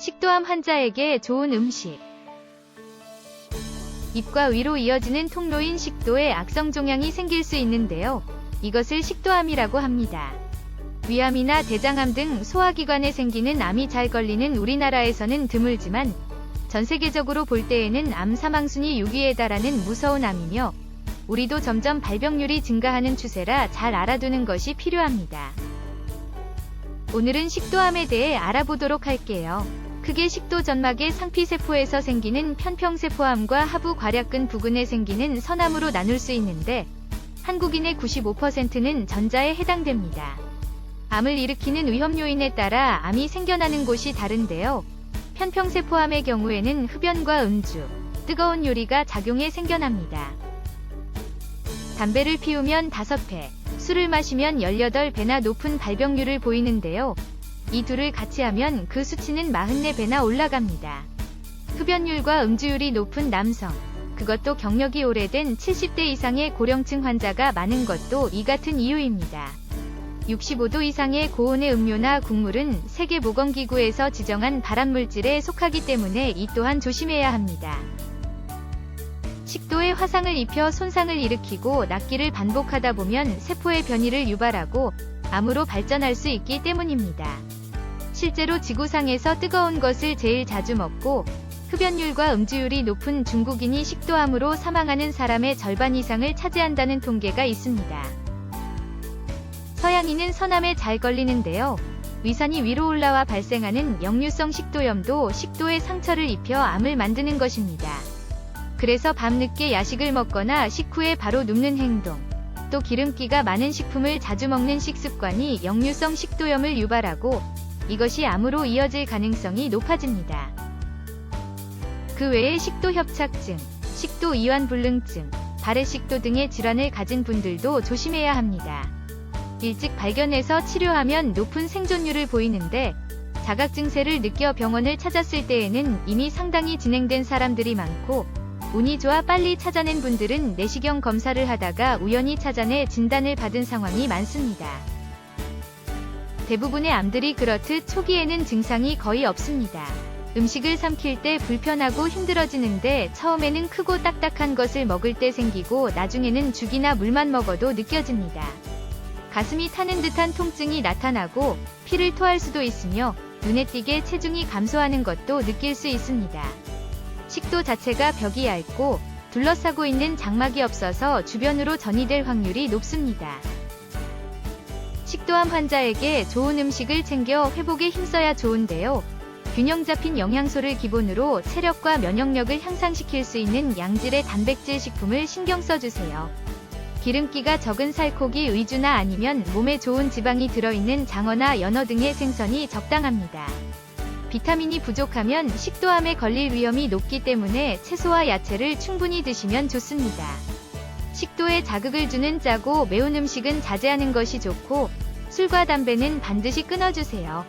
식도암 환자에게 좋은 음식. 입과 위로 이어지는 통로인 식도에 악성 종양이 생길 수 있는데요. 이것을 식도암이라고 합니다. 위암이나 대장암 등 소화기관에 생기는 암이 잘 걸리는 우리나라에서는 드물지만 전 세계적으로 볼 때에는 암 사망순위 6위에 달하는 무서운 암이며 우리도 점점 발병률이 증가하는 추세라 잘 알아두는 것이 필요합니다. 오늘은 식도암에 대해 알아보도록 할게요. 크게 식도 전막의 상피세포에서 생기는 편평세포암과 하부 괄약근 부근에 생기는 선암으로 나눌 수 있는데 한국인의 95%는 전자에 해당됩니다. 암을 일으키는 위험 요인에 따라 암이 생겨나는 곳이 다른데요. 편평세포암의 경우에는 흡연과 음주, 뜨거운 요리가 작용해 생겨납니다. 담배를 피우면 5배, 술을 마시면 18배나 높은 발병률을 보이는데요. 이 둘을 같이 하면 그 수치는 44배나 올라갑니다. 흡연율과 음주율이 높은 남성, 그것도 경력이 오래된 70대 이상의 고령층 환자가 많은 것도 이 같은 이유입니다. 65도 이상의 고온의 음료나 국물은 세계보건기구에서 지정한 발암물질에 속하기 때문에 이 또한 조심해야 합니다. 식도에 화상을 입혀 손상을 일으키고 낫기를 반복하다 보면 세포의 변이를 유발하고 암으로 발전할 수 있기 때문입니다. 실제로 지구상에서 뜨거운 것을 제일 자주 먹고 흡연율과 음주율이 높은 중국인이 식도암으로 사망하는 사람의 절반 이상을 차지한다는 통계가 있습니다. 서양인은 선암에 잘 걸리는데요. 위산이 위로 올라와 발생하는 역류성 식도염도 식도에 상처를 입혀 암을 만드는 것입니다. 그래서 밤늦게 야식을 먹거나 식후에 바로 눕는 행동, 또 기름기가 많은 식품을 자주 먹는 식습관이 역류성 식도염을 유발하고 이것이 암으로 이어질 가능성이 높아집니다. 그 외에 식도 협착증, 식도 이완 불능증, 발해식도 등의 질환을 가진 분들도 조심해야 합니다. 일찍 발견해서 치료하면 높은 생존율을 보이는데 자각 증세를 느껴 병원을 찾았을 때에는 이미 상당히 진행된 사람들이 많고 운이 좋아 빨리 찾아낸 분들은 내시경 검사를 하다가 우연히 찾아내 진단을 받은 상황이 많습니다. 대부분의 암들이 그렇듯 초기에는 증상이 거의 없습니다. 음식을 삼킬 때 불편하고 힘들어지는데 처음에는 크고 딱딱한 것을 먹을 때 생기고 나중에는 죽이나 물만 먹어도 느껴집니다. 가슴이 타는 듯한 통증이 나타나고 피를 토할 수도 있으며 눈에 띄게 체중이 감소하는 것도 느낄 수 있습니다. 식도 자체가 벽이 얇고 둘러싸고 있는 장막이 없어서 주변으로 전이될 확률이 높습니다. 식도암 환자에게 좋은 음식을 챙겨 회복에 힘써야 좋은데요. 균형 잡힌 영양소를 기본으로 체력과 면역력을 향상시킬 수 있는 양질의 단백질 식품을 신경 써주세요. 기름기가 적은 살코기 위주나 아니면 몸에 좋은 지방이 들어있는 장어나 연어 등의 생선이 적당합니다. 비타민이 부족하면 식도암에 걸릴 위험이 높기 때문에 채소와 야채를 충분히 드시면 좋습니다. 식도에 자극을 주는 짜고 매운 음식은 자제하는 것이 좋고 술과 담배는 반드시 끊어주세요.